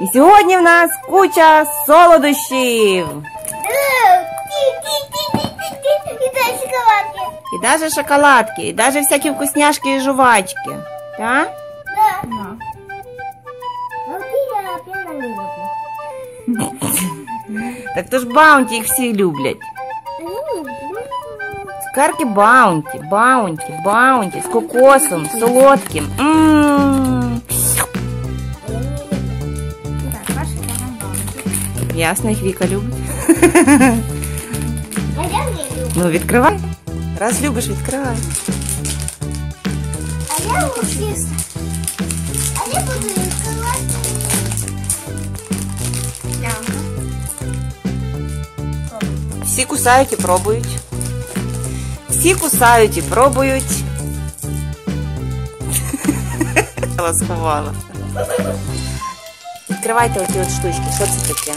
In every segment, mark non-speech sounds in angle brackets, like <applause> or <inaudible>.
І сьогодні в нас куча солодощів. І дай шоколадки. І даже шоколадки, і даже всякі вкусняшки і жувачки. Так? Да. Вот я прямо не люблю. Так то ж баунті їх всі люблять. А я не люблю. Цукерки баунті, баунті, баунті з кокосом, солодким. М. Так, Ясно, їх Віка любить. <laughs> А я не люблю. Ну, відкривай. Раз любиш, відкривай. А я лучше. А я буду рисовать. Всі кусають і пробують. Всі кусають і пробують. Я <laughs> сховала. Відкривайте оці от штучки. Що це таке?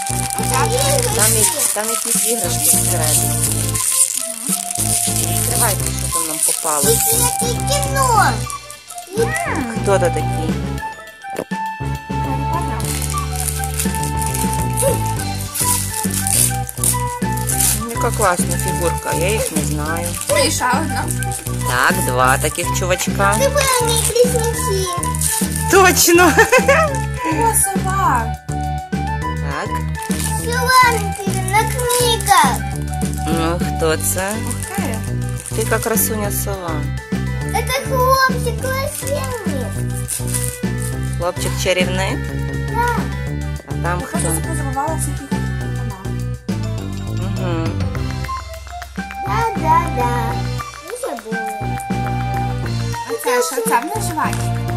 Там, є- там якісь іграшки всередині. Відкривайте, що там нам попало. Это кино. Хто то такий? Ну, Яка класна фігурка, я їх не знаю. І ще одна. Так, два таких чувачка. Ты были они близнецы. Точно. О, сова. Так. Силанки на книгах. Ну, хто це? Ух ти. Ти яка красуня сова. Это хлопчик красивый. Хлопчик чарівник. Да. А там Я хто? просто позабувала всяких. Угу. Да, да, да. Не забыла. А це що? Це нас жвачка.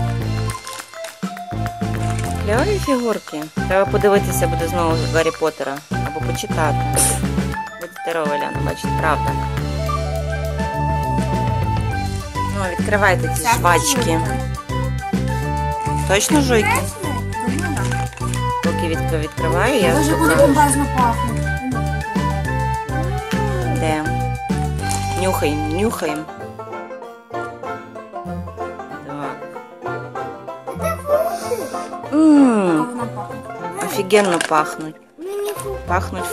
Кльові фігурки. Треба подивитися буде знову Гаррі Поттера. Або почитати. Будь здорова, Ляна, бачите, правда. Ну, відкривайте ці жвачки. Точно жуйки? Поки відк- відкриваю, я Дуже буде бомбезно пахнути. Де? Нюхаємо, нюхаємо.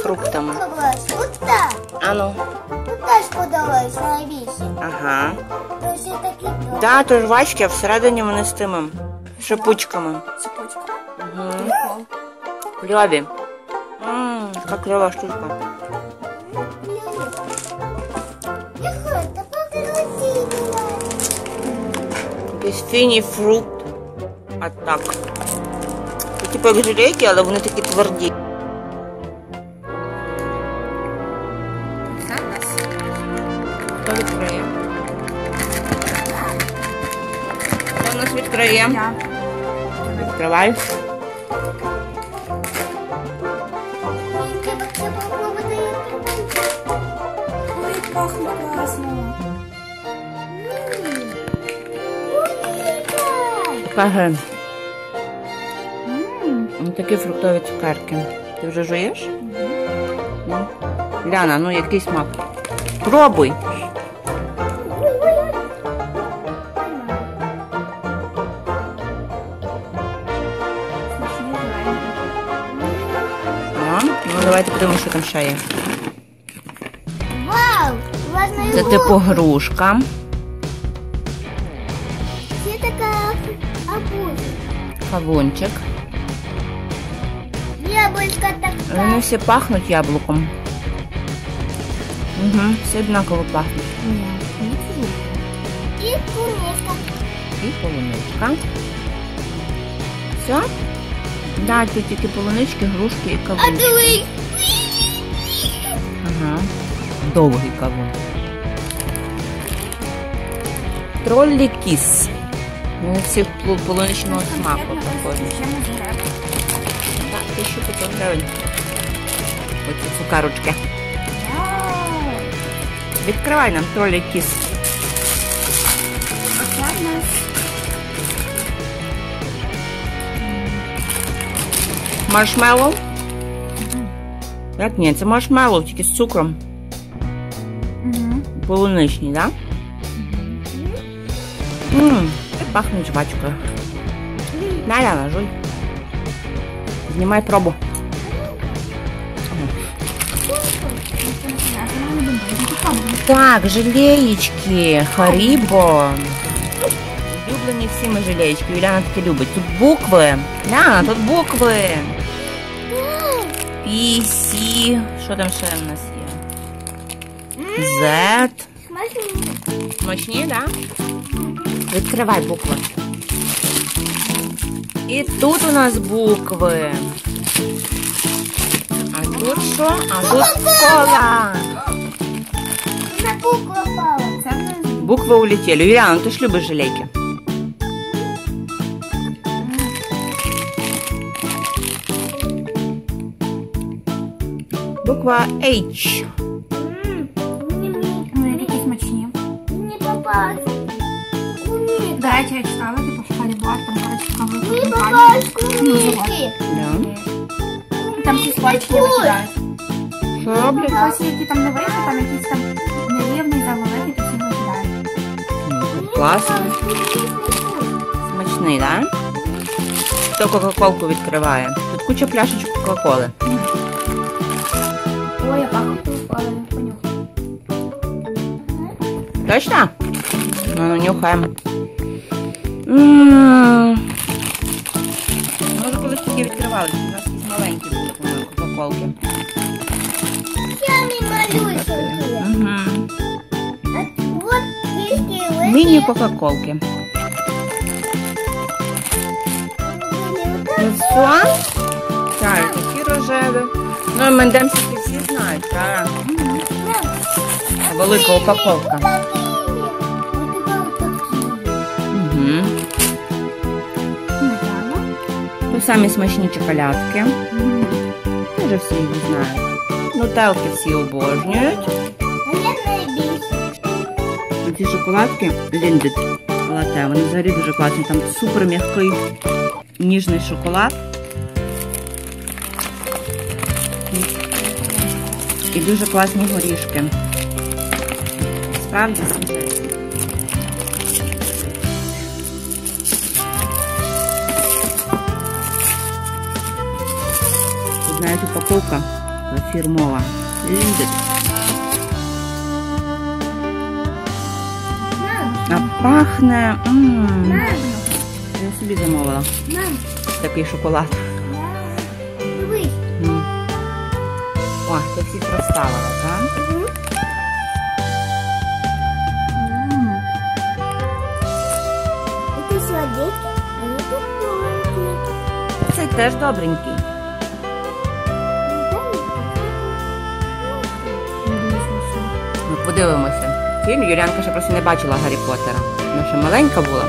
Фруктами. Подалась. Вот так. Ану. Вот так подалась на вісім. Ага. То есть это кидок. Да, то жвачки, а всередині вони з тими шипучками. Цепочка. Угу. Прикол. Кльові. Ммм, яка кльова штучка. Легко, это покрутила. Якийсь фіні фрукт. А так. Це типу як жилейки, але вони такі тверді. Це в нас. Хто відкриє? Хто у нас відкриє? Я. Відкривай. Треба це попробувати. Ой, пахне класно. Каже, Ммм. Такі фруктові цукерки. Ти вже жуєш? Ну. Ляна, ну який смак? Пробуй. А? Ну давайте подивимося, що там ще є. Вау! Це типу грушка. Це така абуза. Кавунчик. Вони всі пахнуть яблуком. Угу, всі однаково пахнуть. І кунеска. І полуничка. Все? Да, тут тільки полунички, грушки і А кавун. Ага. Довгий кавун. Троллі кіс. Вони всі полуничного смаку похожі. Так, 1500 гривень. Оці цукарочки. Відкривай нам троллі кіс. Маршмеллоу? Як ні, це маршмеллоу, тільки з цукром. Полуничні, так? Ммм, пахнуть жвачкою. Наля, жуй. Знімай пробу. Я сама не думаю. Ну, попробуй. Так, желеєчки, Харібо. Улюблені всіми желеєчки. Юляна таки любить. Тут букви. Ляна, тут букви. Пі, Сі. Що там ще в нас є? Z. Смачні. Смачні, так? Відкривай букви. І тут у нас букви. А тут що? А тут кола. На букву попала. Це внизу. Букви улетели. Юліана, ти ж любиш желейки. Буква H. М, Не мені. Ну, які смачні. Не попалась. Кумик. До речі, я читала, типу, в школі була, там, коротше, каву. Не попалась. Да. Там ці слайчики викидають. Що роблять? Ось які там не вийшли, там якісь там нерівний, завеликий, то всі викидають. Класно. Смачний, так? Да? Хто Кока-Колку відкриває? Тут куча пляшечок Кока-Коли. Ой, я пахну попала, понюхай. Точно? Ну, ну нюхаємо. М. Відкривали, у нас якісь маленькі були, по-моєму. Я не малюсь. Угу. Вот есть и Міні Кока-Колки. Ну все? Так, такі рожеві. Ну, і мендемсики всі знають, так? Велика упаковка. Угу. Самі смачні чоколядки. Вже всі їх знають. Нутелки всі обожнюють. Ці шоколадки Ліндет лате, вони взагалі дуже класні. Там супер м'який ніжний шоколад. І дуже класні горішки. Справді смачні. Навіть упаковка фірмова. Ліндет. А пахне. м, Я собі замовила такий шоколад. М. О, це всі розставила, так? А тонкие. Цей теж добренький. Подивимося. Фільм Юлянка ще просто не бачила Гаррі Поттера. Вона ще маленька була.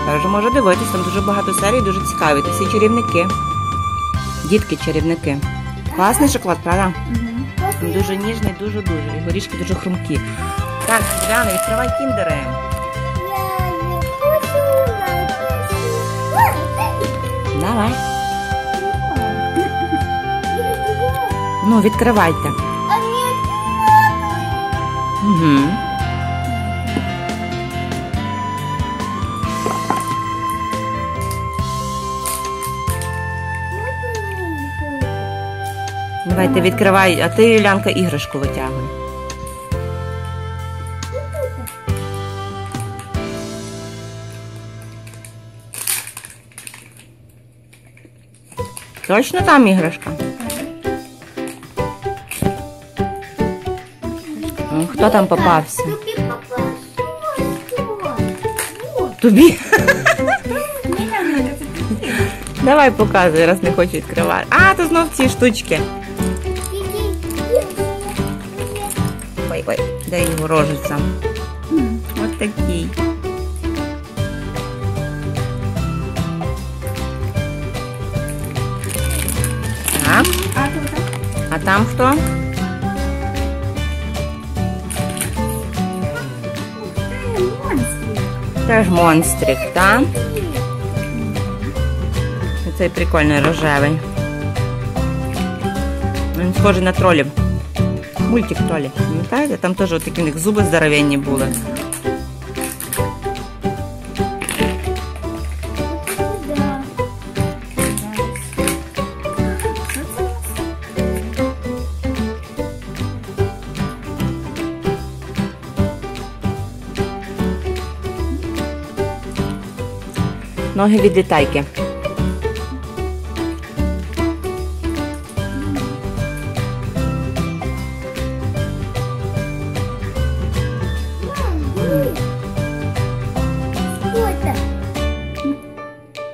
Тепер вже може дивитись, там дуже багато серій, дуже цікаві. Це всі чарівники. Дітки-чарівники. Класний шоколад, правда? Він Дуже ніжний, дуже-дуже. І горішки дуже хрумкі. Так, Юляна, відкривай кіндери. Давай. Ну, відкривайте. Угу. Давайте відкривай, а ти, Юлянка, іграшку витягуй. Точно там іграшка? Хто там попався? Тобі попалось. Вот. Тобі? <laughs> Давай показуй, раз не хочу відкривати. А, то знов ці штучки. Ой, ой, дай його рожиця. Ось такий. Так, А тут так? а там хто? Теж монстрик, так? Цей прикольний рожевий. Він схожий на тролів. Мультик тролі. Пам'ятаєте? Там теж такі у них зуби здоровенні були. Ноги від літайки.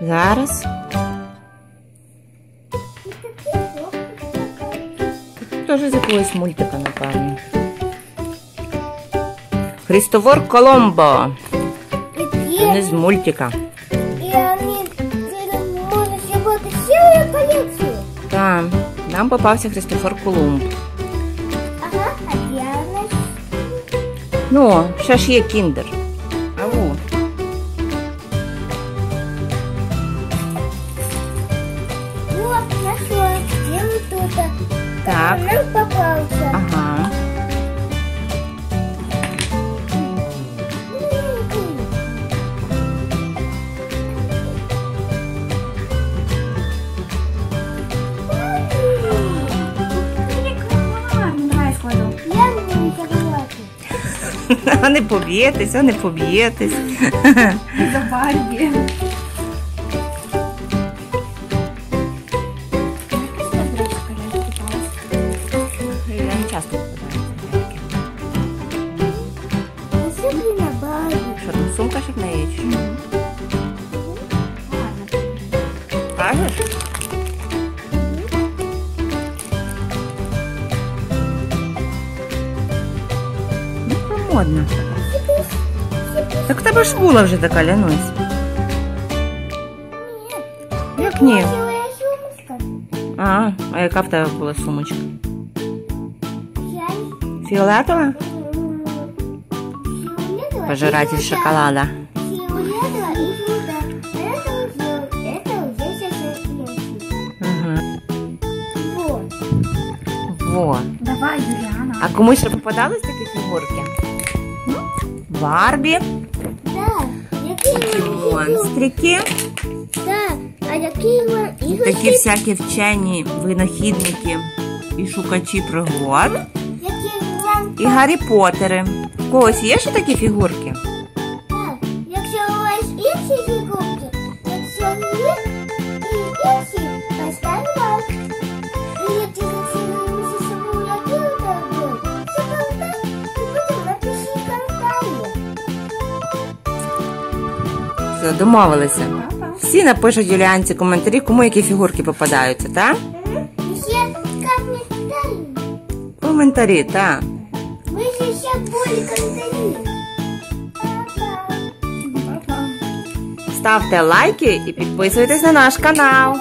Зараз. Теж з якогось мультика, напевно. Христофор Коломбо. Це не з мультика. Нам попався Христофор Колумб. Ага, а Диана? Ну, ще ж є кіндер. <laughs> А не поб'єтесь, а не поб'єтесь. За Барбі. Не часто. Що там сумка ще в неї? чи що? Кажеш? Модно. Так в тебе ж була вже така лянусь. Як ні? Белая сумочка. А, а яка в тебе була сумочка? Жаль. Фіолетова? М, фиолетовая Пожиратель и желтая. шоколада. Фиолетовая и желтая. Это уже, это уже сейчас Ага. Вот. Во. Давай, Юліана. А комусь ще попадались такі фігурки? Барбі, Так, які монстрики, Так, А які вы такі всякі вчені винахідники і шукачі пригод, Які і Гаррі Поттери. У когось є ще такі фігурки? Домовилися. Всі напишуть Юліанці коментарі, кому які фігурки попадаються, так? Є коментарі. Коментарі, так. Ви ще ще були коментарі. Ставте лайки і підписуйтесь на наш канал.